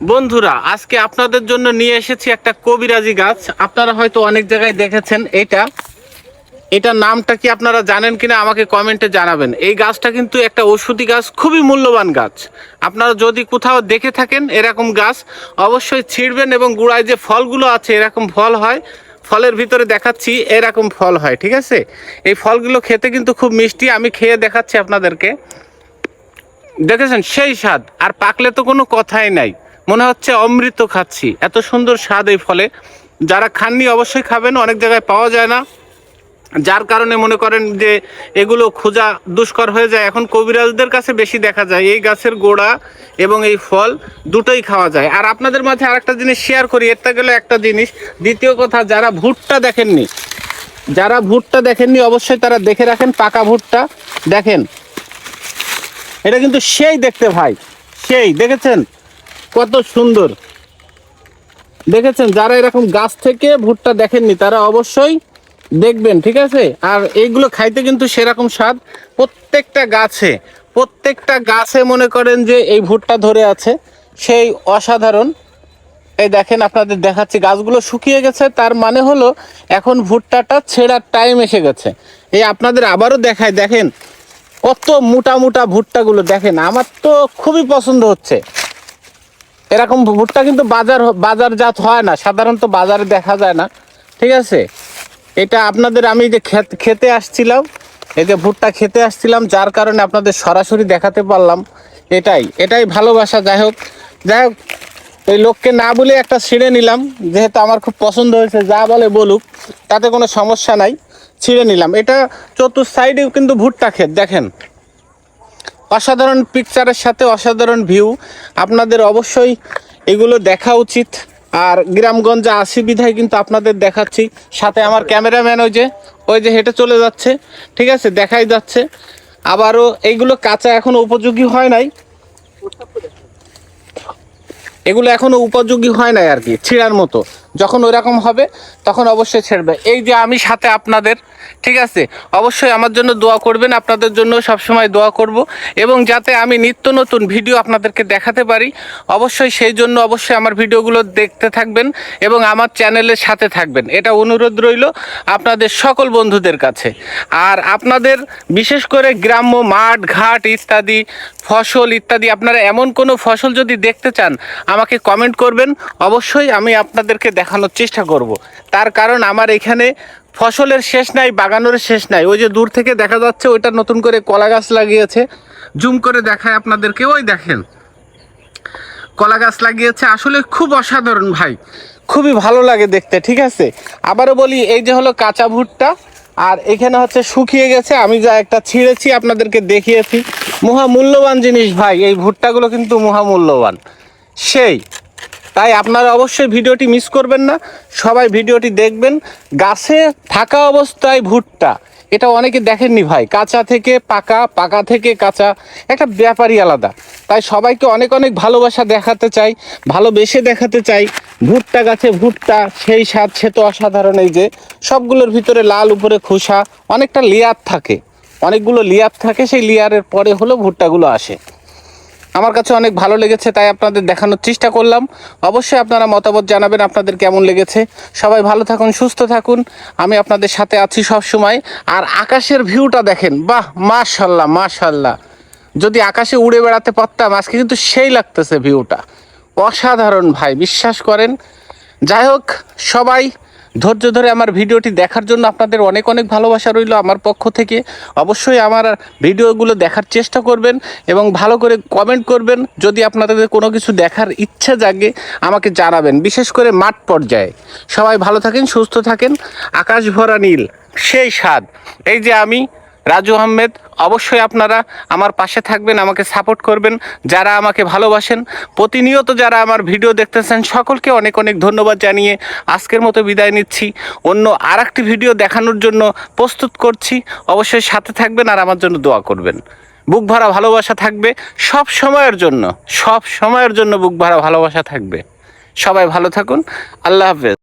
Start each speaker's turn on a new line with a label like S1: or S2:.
S1: বন্ধুরা, আজকে আপনাদের জন্য নিয়ে এসেছি একটা কবিরাজি গাছ। আপনারা হয়তো অনেক জায়গায় দেখেছেন এটা। এটা নামটা কি আপনারা জানেন কিনা আমাকে কমেন্টে জানাবেন। এই গাছটা কিন্তু একটা ওষুধি গাছ, খুবই মূল্যবান গাছ। আপনারা যদি কোথাও দেখে থাকেন এরকম গাছ, অবশ্যই ছিঁড়বেন এবং গুড়ায় যে ফলগুলো আছে, এরকম ফল হয়, ফলের ভিতরে দেখাচ্ছি, এরকম ফল হয়, ঠিক আছে? এই ফলগুলো খেতে কিন্তু খুব মিষ্টি, আমি খেয়ে দেখাচ্ছি আপনাদেরকে। দেখেছেন? সেই স্বাদ। আর পাকলে তো কোনো কথাই নাই। মনে হচ্ছে অমৃত খাচ্ছি। এত সুন্দর স্বাদ এই ফলে। যারা খাননি অবশ্যই খাবেন, অনেক জায়গায় পাওয়া যায় না। যার কারণে মনে করেন যে এগুলো খোঁজা দুষ্কর হয়ে যায়। এখন কবিরাজদের কাছে বেশি দেখা যায়। এই গাছের গোড়া এবং এই ফল দুটোই খাওয়া যায়। আর আপনাদের মাঝে আরেকটা জিনিস শেয়ার করি এটা গেলে একটা জিনিস। দ্বিতীয় কথা, যারা ভুট্টা দেখেননি, যারা ভুট্টা দেখেননি, অবশ্যই তারা দেখে রাখেন পাকা ভুট্টা। দেখেন, এটা কিন্তু সেই দেখতে ভাই, সেই, দেখেছেন? কত সুন্দর। দেখেছেন, যারা এরকম গাছ থেকে ভুট্টা দেখেননি, তারা অবশ্যই দেখবেন, ঠিক আছে? আর এইগুলো খাইতে কিন্তু সেরকম স্বাদ প্রত্যেকটা গাছে প্রত্যেকটা গাছে মনে করেন যে এই ভুট্টা ধরে আছে, সেই অসাধারণ। এই দেখেন, আপনাদের দেখাচ্ছি, গাছগুলো শুকিয়ে গেছে, তার মানে হলো এখন ভুট্টাটা ছেঁড়ার টাইম এসে গেছে। এই আপনাদের আবারও দেখায় দেখেন, কত মোটা মোটা ভুট্টাগুলো দেখেন, আমার তো খুবই পছন্দ হচ্ছে। এরকম ভুট্টা কিন্তু বাজার বাজারজাত হয় না। সাধারণত বাজারে দেখা যায় না। ঠিক আছে? এটা আপনাদের আমি যে খেত- খেতে আসছিলাম, এই যে ভুট্টা খেতে আসছিলাম, যার কারণে আপনাদের সরাসরি দেখাতে পারলাম এটাই। এটাই ভালোবাসা, যাই হোক। যাই হোক, এই লোককে না বলে একটা ছিঁড়ে নিলাম। যেহেতু আমার খুব পছন্দ হয়েছে, যা বলে বলুক, তাতে কোনো সমস্যা নাই। ছিঁড়ে নিলাম। এটা চতুর সাইডেও কিন্তু ভুট্টা ক্ষেত, দেখেন। অসাধারণ পিকচারের সাথে অসাধারণ ভিউ আপনাদের অবশ্যই এগুলো দেখা উচিত। আর গ্রামগঞ্জে আসি বিধায় কিন্তু আপনাদের দেখাচ্ছি। সাথে আমার ক্যামেরাম্যান ওই যে ওই যে হেঁটে চলে যাচ্ছে। ঠিক আছে? দেখাই যাচ্ছে। আবারও এইগুলো কাঁচা এখনও উপযোগী হয় নাই। এগুলো এখনও উপযোগী হয় নাই আর কি, ছিঁড়ার মতো। যখন ওইরকম হবে, তখন অবশ্যই ছেড়বে। এই যে আমি সাথে আপনাদের, ঠিক আছে? অবশ্যই আমার জন্য দোয়া করবেন, আপনাদের জন্য সবসময় দোয়া করব। এবং যাতে আমি নিত্য নতুন ভিডিও আপনাদেরকে দেখাতে পারি, অবশ্যই সেই জন্য অবশ্যই আমার ভিডিওগুলো দেখতে থাকবেন এবং আমার চ্যানেলের সাথে থাকবেন। এটা অনুরোধ রইল আপনাদের সকল বন্ধুদের কাছে। আর আপনাদের, বিশেষ করে গ্রাম্য মাঠ, ঘাট ইত্যাদি, ফসল ইত্যাদি, আপনারা এমন কোনো ফসল যদি দেখতে চান, আমাকে কমেন্ট করবেন। অবশ্যই আমি আপনাদেরকে দেখানোর চেষ্টা করব। তার কারণ আমার এখানে ফসলের শেষ নাই, বাগানোর শেষ নাই। ওই যে দূর থেকে দেখা যাচ্ছে, ওইটা নতুন করে কলা গাছ লাগিয়েছে। জুম করে দেখায় আপনাদেরকে, ওই দেখেন। কলা গাছ লাগিয়েছে। আসলে খুব অসাধারণ ভাই। খুবই ভালো লাগে দেখতে, ঠিক আছে? আবারও বলি, এই যে হলো কাঁচা ভুট্টা, আর এখানে হচ্ছে শুকিয়ে গেছে। আমি যা একটা ছিঁড়েছি, আপনাদেরকে দেখিয়েছি। মহামূল্যবান জিনিস ভাই, এই ভুট্টাগুলো কিন্তু মহামূল্যবান সেই তাই আপনারা অবশ্যই ভিডিওটি মিস করবেন না। সবাই ভিডিওটি দেখবেন। গাছে থাকা অবস্থায় ভুট্টা, এটা অনেকে দেখেননি ভাই। কাঁচা থেকে পাকা পাকা থেকে কাঁচা, একটা ব্যাপারই আলাদা। তাই সবাইকে অনেক অনেক ভালোবাসা দেখাতে চাই, ভালোবেসে দেখাতে চাই। ভুট্টা গাছে ভুট্টা, সেই স্বাদ, সে তো অসাধারণ এই যে। সবগুলোর ভিতরে লাল, উপরে খোসা, অনেকটা লেয়ার থাকে। অনেকগুলো লেয়ার থাকে, সেই লেয়ারের পরে হলো ভুট্টাগুলো আসে। আমার কাছে অনেক ভালো লেগেছে, তাই আপনাদের দেখানোর চেষ্টা করলাম। অবশ্যই আপনারা মতামত জানাবেন, আপনাদের কেমন লেগেছে। সবাই ভালো থাকুন, সুস্থ থাকুন। আমি আপনাদের সাথে আছি সব সময় আর আকাশের ভিউটা দেখেন, বাহ, মাশাল্লাহ মাশাল্লাহ। যদি আকাশে উড়ে বেড়াতে পারতাম, আজকে কিন্তু সেই লাগতেছে ভিউটা অসাধারণ ভাই, বিশ্বাস করেন যাই হোক, সবাই ধৈর্য ধরে আমার ভিডিওটি দেখার জন্য আপনাদের অনেক অনেক ভালোবাসা রইল আমার পক্ষ থেকে। অবশ্যই আমার ভিডিওগুলো দেখার চেষ্টা করবেন এবং ভালো করে কমেন্ট করবেন। যদি আপনাদের কোনো কিছু দেখার ইচ্ছা জাগে, আমাকে জানাবেন, বিশেষ করে মাঠ পর্যায়ে। সবাই ভালো থাকেন, সুস্থ থাকেন। আকাশ ভরা নীল, সেই স্বাদ। এই যে আমি রাজু আহমেদ, অবশ্যই আপনারা আমার পাশে থাকবেন, আমাকে সাপোর্ট করবেন, যারা আমাকে ভালোবাসেন, প্রতিনিয়ত যারা আমার ভিডিও দেখতেছেন, সকলকে অনেক অনেক ধন্যবাদ জানিয়ে আজকের মতো বিদায় নিচ্ছি। অন্য আর ভিডিও দেখানোর জন্য প্রস্তুত করছি। অবশ্যই সাথে থাকবেন আর আমার জন্য দোয়া করবেন। বুক ভরা ভালোবাসা থাকবে, সব সময়ের জন্য, সব সময়ের জন্য বুক ভরা ভালোবাসা থাকবে। সবাই ভালো থাকুন, আল্লাহ হাফেজ।